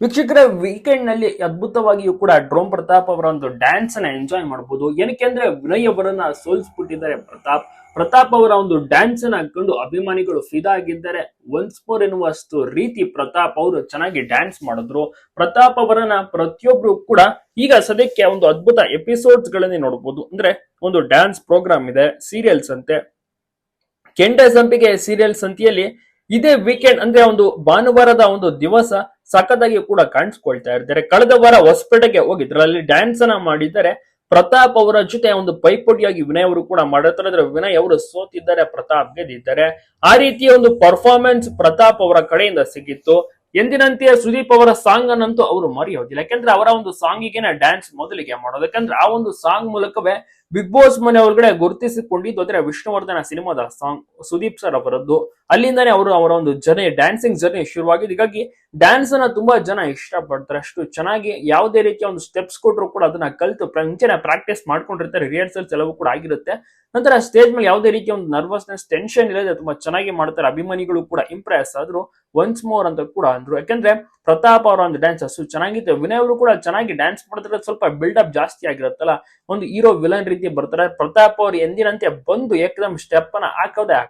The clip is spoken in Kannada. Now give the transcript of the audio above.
ವೀಕ್ಷಕರ ವೀಕೆಂಡ್ನಲ್ಲಿ ಅದ್ಭುತವಾಗಿಯೂ ಕೂಡ ಡ್ರೋಮ್ ಪ್ರತಾಪ್ ಅವರ ಒಂದು ಡ್ಯಾನ್ಸ್ ಅನ್ನ ಎಂಜಾಯ್ ಮಾಡಬಹುದು ಏನಕ್ಕೆ ಅಂದ್ರೆ ವಿನಯ್ ಅವರನ್ನ ಸೋಲಿಸ್ಬಿಟ್ಟಿದ್ದಾರೆ ಪ್ರತಾಪ್. ಪ್ರತಾಪ್ ಅವರ ಒಂದು ಡ್ಯಾನ್ಸ್ ಅನ್ನ ಕಂಡು ಅಭಿಮಾನಿಗಳು ಫಿದಾ ಆಗಿದ್ದಾರೆ. ಒನ್ಸ್ ಸ್ಪೋರ್ ಎನ್ನುವಷ್ಟು ರೀತಿ ಪ್ರತಾಪ್ ಅವರು ಚೆನ್ನಾಗಿ ಡ್ಯಾನ್ಸ್ ಮಾಡಿದ್ರು. ಪ್ರತಾಪ್ ಅವರನ್ನ ಪ್ರತಿಯೊಬ್ರು ಕೂಡ ಈಗ ಸದ್ಯಕ್ಕೆ ಒಂದು ಅದ್ಭುತ ಎಪಿಸೋಡ್ಸ್ ಗಳನ್ನೇ ನೋಡಬಹುದು ಅಂದ್ರೆ ಒಂದು ಡ್ಯಾನ್ಸ್ ಪ್ರೋಗ್ರಾಮ್ ಇದೆ ಸೀರಿಯಲ್ಸ್ ಅಂತೆ. ಕೆಂಡ ಸಂಪಿಗೆ ಸೀರಿಯಲ್ಸ್ ಸಂತಿಯಲ್ಲಿ ಇದೇ. ವೀಕೆಂಡ್ ಅಂದ್ರೆ ಒಂದು ಭಾನುವಾರದ ಒಂದು ದಿವಸ ಸಖತ್ತಾಗಿ ಕೂಡ ಕಾಣಿಸ್ಕೊಳ್ತಾ ಇರ್ತಾರೆ. ಕಳೆದ ವಾರ ಹೊಸಪೇಟೆಗೆ ಹೋಗಿದ್ರು ಅಲ್ಲಿ ಡ್ಯಾನ್ಸ್ ಅನ್ನ ಮಾಡಿದ್ದಾರೆ. ಪ್ರತಾಪ್ ಅವರ ಜೊತೆ ಒಂದು ಪೈಪೋಟಿಯಾಗಿ ವಿನಯ್ ಅವರು ಕೂಡ ಮಾಡಿರ್ತಾರೆ ಅಂದ್ರೆ ವಿನಯ್ ಅವರು ಸೋತಿದ್ದಾರೆ, ಪ್ರತಾಪ್ ಗೆದ್ದಿದ್ದಾರೆ. ಆ ರೀತಿಯ ಒಂದು ಪರ್ಫಾರ್ಮೆನ್ಸ್ ಪ್ರತಾಪ್ ಅವರ ಕಡೆಯಿಂದ ಸಿಕ್ಕಿತ್ತು. ಎಂದಿನಂತೆಯೇ ಸುದೀಪ್ ಅವರ ಸಾಂಗ್ ಅನ್ನಂತೂ ಅವರು ಮರೆಯೋದಿಲ್ಲ. ಯಾಕಂದ್ರೆ ಅವರ ಒಂದು ಸಾಂಗಿಗೆನ ಡ್ಯಾನ್ಸ್ ಮೊದಲಿಗೆ ಮಾಡೋದು. ಯಾಕಂದ್ರೆ ಆ ಒಂದು ಸಾಂಗ್ ಮೂಲಕವೇ ಬಿಗ್ ಬಾಸ್ ಮನೆ ಒಳಗಡೆ ಗುರುತಿಸಿಕೊಂಡಿದ್ದು ಅಂದ್ರೆ ವಿಷ್ಣುವರ್ಧನ ಸಿನಿಮಾದ ಸಾಂಗ್ ಸುದೀಪ್ ಸರ್ ಅವರದ್ದು. ಅಲ್ಲಿಂದಾನೇ ಅವರು ಅವರ ಒಂದು ಜರ್ನಿ ಡ್ಯಾನ್ಸಿಂಗ್ ಜರ್ನಿ ಶುರುವಾಗಿದೆ. ಹೀಗಾಗಿ ಡ್ಯಾನ್ಸ್ ಅನ್ನ ತುಂಬಾ ಜನ ಇಷ್ಟಪಡ್ತಾರೆ ಅಷ್ಟು ಚೆನ್ನಾಗಿ ಯಾವುದೇ ರೀತಿಯ ಒಂದು ಸ್ಟೆಪ್ಸ್ ಕೊಟ್ಟರು ಕೂಡ ಅದನ್ನ ಕಲಿತು ಮುಂಚೆನೆ ಪ್ರಾಕ್ಟೀಸ್ ಮಾಡ್ಕೊಂಡಿರ್ತಾರೆ. ರಿಹರ್ಸಲ್ಸ್ ಎಲ್ಲವೂ ಕೂಡ ಆಗಿರುತ್ತೆ. ನಂತರ ಸ್ಟೇಜ್ ಮೇಲೆ ಯಾವುದೇ ರೀತಿಯ ಒಂದು ನರ್ವಸ್ನೆಸ್ ಟೆನ್ಷನ್ ಇಲ್ಲದೆ ತುಂಬಾ ಚೆನ್ನಾಗಿ ಮಾಡ್ತಾರೆ. ಅಭಿಮಾನಿಗಳು ಕೂಡ ಇಂಪ್ರೆಸ್ ಆದ್ರು ಒನ್ಸ್ ಮೋರ್ ಅಂತ ಕೂಡ ಅಂದ್ರು. ಯಾಕಂದ್ರೆ ಪ್ರತಾಪ್ ಅವರ ಒಂದು ಡ್ಯಾನ್ಸ್ ಅಷ್ಟು ಚೆನ್ನಾಗಿತ್ತು. ವಿನಯ್ ಅವರು ಕೂಡ ಚೆನ್ನಾಗಿ ಡ್ಯಾನ್ಸ್ ಮಾಡಿದ್ರೆ ಸ್ವಲ್ಪ ಬಿಲ್ಡ್ ಅಪ್ ಜಾಸ್ತಿ ಆಗಿರುತ್ತಲ್ಲ. ಒಂದು ಹೀರೋ ವಿಲನ್ ರೀತಿ ಬರ್ತಾರೆ. ಪ್ರತಾಪ್ ಅವರು ಎಂದಿನಂತೆ ಬಂದು ಏಕದಮ್ ಸ್ಟೆಪ್ ಅನ್ನ ಹಾಕೋದೇ